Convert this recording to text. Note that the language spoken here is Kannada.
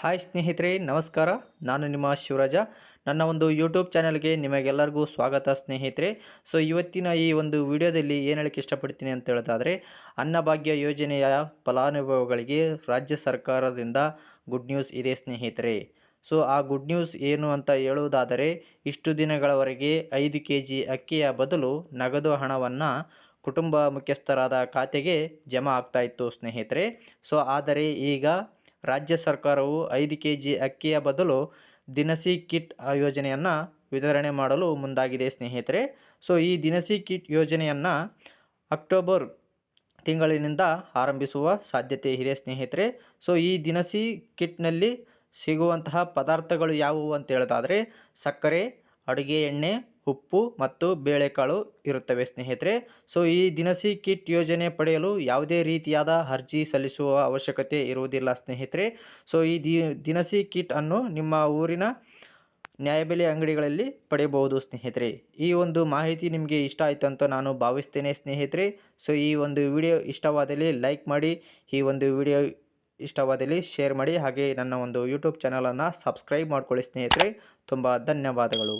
ಹಾಯ್ ಸ್ನೇಹಿತರೆ, ನಮಸ್ಕಾರ. ನಾನು ನಿಮ್ಮ ಶಿವರಾಜ. ನನ್ನ ಒಂದು ಯೂಟ್ಯೂಬ್ ಚಾನಲ್ಗೆ ನಿಮಗೆಲ್ಲರಿಗೂ ಸ್ವಾಗತ ಸ್ನೇಹಿತರೆ. ಸೊ ಇವತ್ತಿನ ಈ ಒಂದು ವಿಡಿಯೋದಲ್ಲಿ ಏನು ಹೇಳಕ್ಕೆ ಇಷ್ಟಪಡ್ತೀನಿ ಅಂತ ಹೇಳೋದಾದರೆ, ಅನ್ನಭಾಗ್ಯ ಯೋಜನೆಯ ಫಲಾನುಭವಿಗಳಿಗೆ ರಾಜ್ಯ ಸರ್ಕಾರದಿಂದ ಗುಡ್ ನ್ಯೂಸ್ ಇದೆ ಸ್ನೇಹಿತರೆ. ಸೊ ಆ ಗುಡ್ ನ್ಯೂಸ್ ಏನು ಅಂತ ಹೇಳುವುದಾದರೆ, ಇಷ್ಟು ದಿನಗಳವರೆಗೆ ಐದು ಕೆ ಜಿ ಅಕ್ಕಿಯ ಬದಲು ನಗದು ಹಣವನ್ನು ಕುಟುಂಬ ಮುಖ್ಯಸ್ಥರಾದ ಖಾತೆಗೆ ಜಮಾ ಆಗ್ತಾಯಿತ್ತು ಸ್ನೇಹಿತರೆ. ಸೊ ಆದರೆ ಈಗ ರಾಜ್ಯ ಸರ್ಕಾರವು ಐದು ಕೆ ಜಿ ಅಕ್ಕಿಯ ಬದಲು ದಿನಸಿ ಕಿಟ್ ಯೋಜನೆಯನ್ನು ವಿತರಣೆ ಮಾಡಲು ಮುಂದಾಗಿದೆ ಸ್ನೇಹಿತರೆ. ಸೊ, ಈ ದಿನಸಿ ಕಿಟ್ ಯೋಜನೆಯನ್ನು ಅಕ್ಟೋಬರ್ ತಿಂಗಳಿನಿಂದ ಆರಂಭಿಸುವ ಸಾಧ್ಯತೆ ಇದೆ ಸ್ನೇಹಿತರೆ. ಸೊ, ಈ ದಿನಸಿ ಕಿಟ್ನಲ್ಲಿ ಸಿಗುವಂತಹ ಪದಾರ್ಥಗಳು ಯಾವುವು ಅಂತ ಹೇಳೋದಾದರೆ, ಸಕ್ಕರೆ, ಅಡುಗೆ ಎಣ್ಣೆ ಉಪ್ಪು ಮತ್ತು ಬೇಳೆಕಾಳು ಇರುತ್ತವೆ ಸ್ನೇಹಿತರೆ. ಸೊ ಈ ದಿನಸಿ ಕಿಟ್ ಯೋಜನೆ ಪಡೆಯಲು ಯಾವುದೇ ರೀತಿಯಾದ ಅರ್ಜಿ ಸಲ್ಲಿಸುವ ಅವಶ್ಯಕತೆ ಇರುವುದಿಲ್ಲ ಸ್ನೇಹಿತರೆ. ಸೊ ಈ ದಿನಸಿ ಕಿಟ್ ಅನ್ನು ನಿಮ್ಮ ಊರಿನ ನ್ಯಾಯಬೆಲೆ ಅಂಗಡಿಗಳಲ್ಲಿ ಪಡೆಯಬಹುದು ಸ್ನೇಹಿತರೆ. ಈ ಒಂದು ಮಾಹಿತಿ ನಿಮಗೆ ಇಷ್ಟ ಆಯಿತು ಅಂತ ನಾನು ಭಾವಿಸ್ತೇನೆ ಸ್ನೇಹಿತರೆ. ಸೊ ಈ ಒಂದು ವಿಡಿಯೋ ಇಷ್ಟವಾದಲ್ಲಿ ಲೈಕ್ ಮಾಡಿ, ಈ ಒಂದು ವಿಡಿಯೋ ಇಷ್ಟವಾದಲ್ಲಿ ಶೇರ್ ಮಾಡಿ, ಹಾಗೆ ನನ್ನ ಒಂದು ಯೂಟ್ಯೂಬ್ ಚಾನಲನ್ನು ಸಬ್ಸ್ಕ್ರೈಬ್ ಮಾಡಿಕೊಳ್ಳಿ ಸ್ನೇಹಿತರೆ. ತುಂಬ ಧನ್ಯವಾದಗಳು.